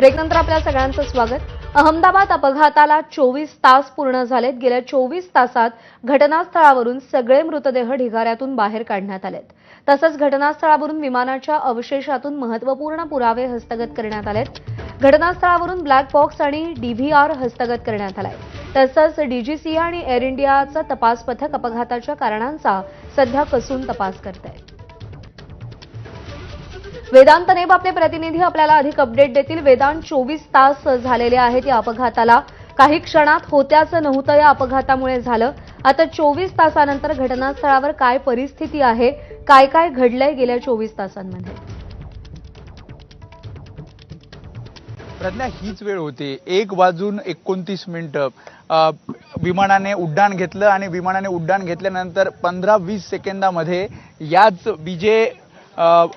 ब्रेकनंतर आपल्या सगळ्यांचं स्वागत. अहमदाबाद अपघाताला चोवीस तास पूर्ण झालेत. गेल्या चोवीस तासात घटनास्थळावरून सगळे मृतदेह ढिगाऱ्यातून बाहेर काढण्यात आलेत. तसंच घटनास्थळावरून विमानाच्या अवशेषातून महत्त्वपूर्ण पुरावे हस्तगत करण्यात आलेत. घटनास्थळावरून ब्लॅक बॉक्स आणि डीव्हीआर हस्तगत करण्यात आलाय. तसंच डीजीसीए आणि एअर इंडियाचं तपास पथक अपघाताच्या कारणांचा सध्या कसून तपास करत आहे वेदांत नेब आपले प्रतिनिधी आपल्याला अधिक अपडेट देतील. वेदांत चोवीस तास झालेले आहेत या अपघाताला. काही क्षणात होत्याचं नव्हतं या अपघातामुळे झालं. आता चोवीस तासानंतर घटनास्थळावर काय परिस्थिती आहे? काय काय घडलंय गेल्या चोवीस तासांमध्ये? प्रज्ञा हीच वेळ होती. एक वाजून एकोणतीस मिनिटं. विमानाने उड्डाण घेतलं आणि विमानाने उड्डाण घेतल्यानंतर पंधरा वीस सेकंदामध्ये याच बीजे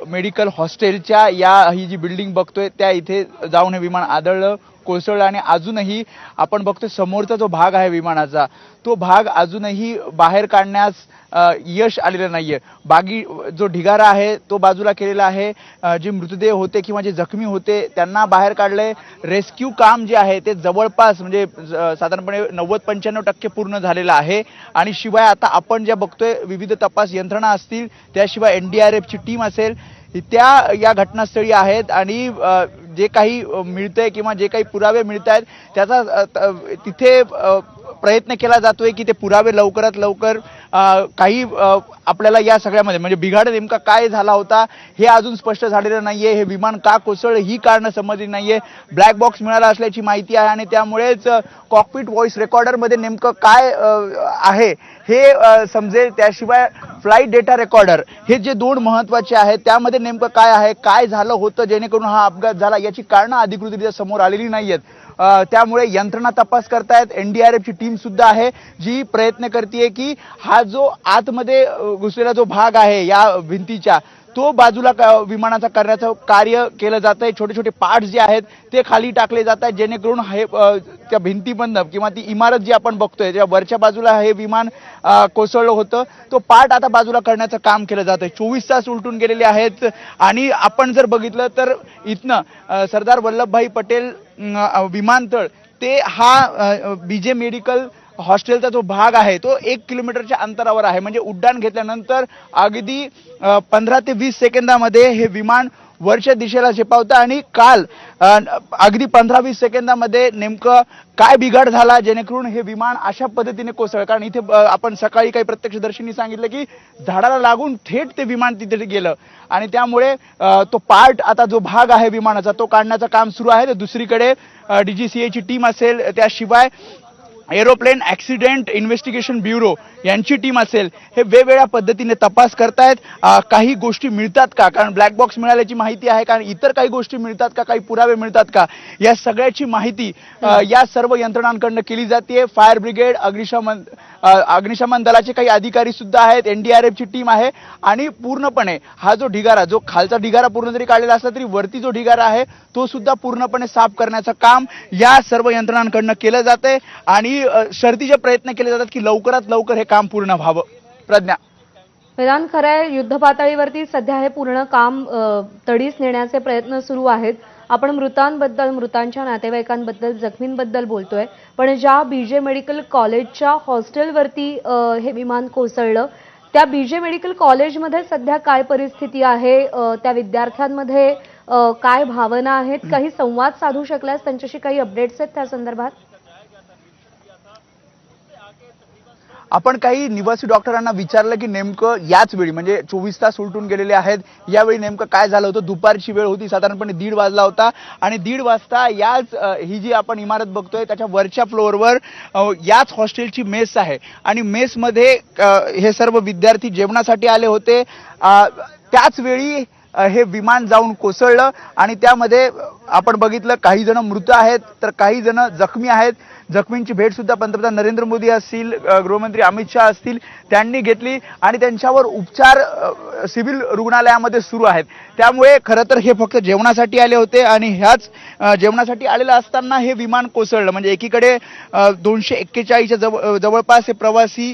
मेडिकल हॉस्टेलच्या या ही जी बिल्डिंग बघतोय त्या इथे जाऊन हे विमान आदळलं. कोसळला आणि अजूनही आपण बघतोय समोरचा जो भाग आहे विमानाचा तो भाग अजूनही बाहेर काढण्यास यश आलेलं नाहीये. बागी जो ढिगारा आहे तो बाजूला केलेला आहे. जे मृतदेह होते किंवा जे जखमी होते त्यांना बाहेर काढले रेस्क्यू काम जे आहे ते जवळपास म्हणजे ज- साधारणपणे नव्वद पंच्याण्णव टक्के पूर्ण झालेलं आहे. आणि शिवाय आता आपण ज्या बघतोय विविध तपास यंत्रणा असतील त्याशिवाय एन डी आर एफची टीम असेल त्या या घटनास्थळी आहेत. आणि जे काही मिळतंय किंवा जे काही पुरावे मिळत आहेत त्याचा तिथे प्रयत्न केला जातोय की ते पुरावे लवकरात लवकर काही आपल्याला या सगळ्यामध्ये म्हणजे बिघाड नेमका काय झाला होता हे अजून स्पष्ट झालेलं नाहीये. हे विमान का कोसळलं ही कारणं समजली नाहीये. ब्लॅक बॉक्स मिळाला असल्याची माहिती आहे आणि त्यामुळेच कॉकपिट व्हॉइस रेकॉर्डरमध्ये नेमकं काय आहे हे समजेल. त्याशिवाय फ्लाईट डेटा रेकॉर्डर हे जे दोन महत्त्वाचे आहेत त्यामध्ये नेमकं काय आहे काय झालं होतं जेणेकरून हा अपघात झाला याची कारणं अधिकृतरित्या समोर आलेली नाहीयेत. आहेत त्यामुळे यंत्रणा तपास करतायत. एनडीआरएफची टीम सुद्धा आहे जी प्रयत्न करते की हा जो आतमध्ये घुसलेला जो भाग आहे या भिंतीच्या तो बाजूला क- विमानाचा करण्याचं कार्य केलं जात आहे छोटे छोटे पार्ट्स जे आहेत ते खाली टाकले जात आहेत जेणेकरून हे त्या भिंतीबंद किंवा ती इमारत जी आपण बघतोय त्या वरच्या बाजूला हे विमान कोसळलं होतं तो पार्ट आता बाजूला करण्याचं काम केलं जात आहे चोवीस तास उलटून गेलेले आहेत. आणि आपण जर बघितलं तर इथनं सरदार वल्लभभाई पटेल विमानतळ ते हा बीजे मेडिकल हॉस्टेलचा जो भाग आहे तो एक किलोमीटरच्या अंतरावर आहे. म्हणजे उड्डाण घेतल्यानंतर अगदी पंधरा ते वीस सेकंदामध्ये हे विमान वरच्या दिशेला झेपावतं आणि काल अगदी पंधरा वीस सेकंदामध्ये नेमकं काय बिघाड झाला जेणेकरून हे विमान अशा पद्धतीने कोसळलं? कारण इथे आपण सकाळी काही प्रत्यक्षदर्शींनी सांगितलं की झाडाला लागून थेट ते विमान तिथे गेलं. आणि त्यामुळे तो पार्ट आता जो भाग आहे विमानाचा तो काढण्याचं काम सुरू आहे. तर दुसरीकडे डी जी सी एची टीम असेल त्याशिवाय एरोप्लेन ॲक्सिडेंट इन्व्हेस्टिगेशन ब्युरो यांची टीम असेल हे वेगवेगळ्या पद्धतीने तपास करतायत. काही गोष्टी मिळतात का? कारण ब्लॅक बॉक्स मिळाल्याची माहिती आहे कारण इतर काही गोष्टी मिळतात का? काही पुरावे मिळतात का? या सगळ्याची माहिती या सर्व यंत्रणांकडनं केली जाते. फायर ब्रिगेड अग्निशमन अग्निशमन दलाचे काही अधिकारी सुद्धा आहेत. एनडीआरएफची टीम आहे. आणि पूर्णपणे हा जो ढिगारा जो खालचा ढिगारा पूर्ण जरी काढलेला असला तरी वरती जो ढिगारा आहे तो सुद्धा पूर्णपणे साफ करण्याचं काम या सर्व यंत्रणांकडनं केलं जाते आणि काही शर्तीचे प्रयत्न केले जातात की लवकरात लवकर हे काम पूर्ण व्हावं. प्रज्ञा. वेदांत खरं आहे युद्ध पातळीवरती सध्या हे पूर्ण काम तडीस नेण्याचे प्रयत्न सुरू आहेत. आपण मृतांबद्दल मृतांच्या नातेवाईकांबद्दल जखमींबद्दल बोलतोय पण ज्या बीजे मेडिकल कॉलेजच्या हॉस्टेलवरती हे विमान कोसळलं त्या बीजे मेडिकल कॉलेजमध्ये सध्या काय परिस्थिती आहे? त्या विद्यार्थ्यांमध्ये काय भावना आहेत? काही संवाद साधू शकल्यास त्यांच्याशी काही अपडेट्स आहेत त्या संदर्भात? आपण काही निवासी डॉक्टरांना विचारलं की नेमकं याच वेळी म्हणजे चोवीस तास उलटून गेलेले आहेत यावेळी नेमकं काय झालं होतं? दुपारची वेळ होती साधारणपणे दीड वाजला होता आणि दीड वाजता याच ही जी आपण इमारत बघतोय त्याच्या वरच्या फ्लोअरवर याच हॉस्टेलची मेस आहे. आणि मेसमध्ये हे सर्व विद्यार्थी जेवणासाठी आले होते. त्याच वेळी हे विमान जाऊन कोसळलं आणि त्यामध्ये आपण बघितलं काही जण मृत आहेत तर काही जण जखमी आहेत. जखमींची भेट सुद्धा पंतप्रधान नरेंद्र मोदी असतील गृहमंत्री अमित शहा असतील त्यांनी घेतली आणि त्यांच्यावर उपचार सिव्हिल रुग्णालयामध्ये सुरू आहेत. त्यामुळे खरं तर हे फक्त जेवणासाठी आले होते आणि ह्याच जेवणासाठी आलेलं असताना हे विमान कोसळलं. म्हणजे एकीकडे दोनशे एक्केचाळीसच्या जवळ जवळपास हे प्रवासी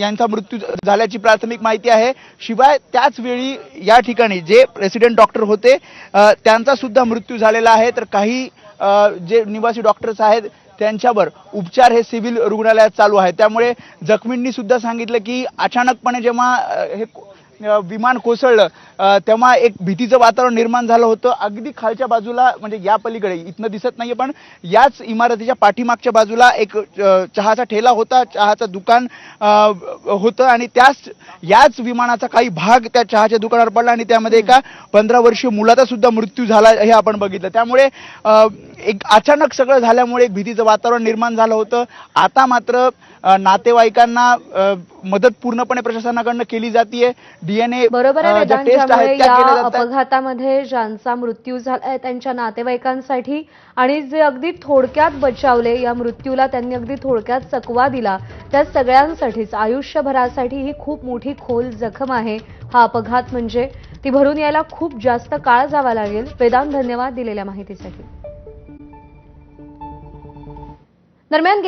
यांचा मृत्यू झाल्याची प्राथमिक माहिती आहे. शिवाय त्याच वेळी या ठिकाणी जे प्रेसिडेंट डॉक्टर होते. त्यांचा सुद्धा मृत्यू झालेला आहे. तर काही जे निवासी डॉक्टर्स आहेत त्यांच्यावर उपचार हे सिव्हिल रुग्णालयात चालू आहे. त्यामुळे जखमींनी सुद्धा सांगितलं की अचानकपणे जेव्हा हे विमान कोसळलं. तेव्हा एक भीतीचं वातावरण निर्माण झालं होतं. अगदी खालच्या बाजूला म्हणजे या पलीकडे इथनं दिसत नाहीये पण याच इमारतीच्या पाठीमागच्या बाजूला एक चहाचा ठेला होता चहाचं दुकान होतं आणि त्याच याच विमानाचा काही भाग त्या चहाच्या दुकानावर पडला आणि त्यामध्ये एका पंधरा वर्षीय मुलाचा सुद्धा मृत्यू झाला हे आपण बघितलं. त्यामुळे एक अचानक सगळं झाल्यामुळे एक भीतीचं वातावरण निर्माण झालं होतं. आता मात्र नातेवाईकांना मदत पूर्णपणे प्रशासनाकडनं केली जाते डीएनए बरोबर आहे या अपघातामध्ये ज्यांचा मृत्यू झालाय त्यांच्या नातेवाईकांसाठी. आणि जे अगदी थोडक्यात बचावले या मृत्यूला त्यांनी अगदी थोडक्यात चकवा दिला त्या सगळ्यांसाठीच आयुष्यभरासाठी ही खूप मोठी खोल जखम आहे. हा अपघात म्हणजे ती भरून यायला खूप जास्त काळ जावा लागेल. वेदांत धन्यवाद दिलेल्या माहितीसाठी. दरम्यान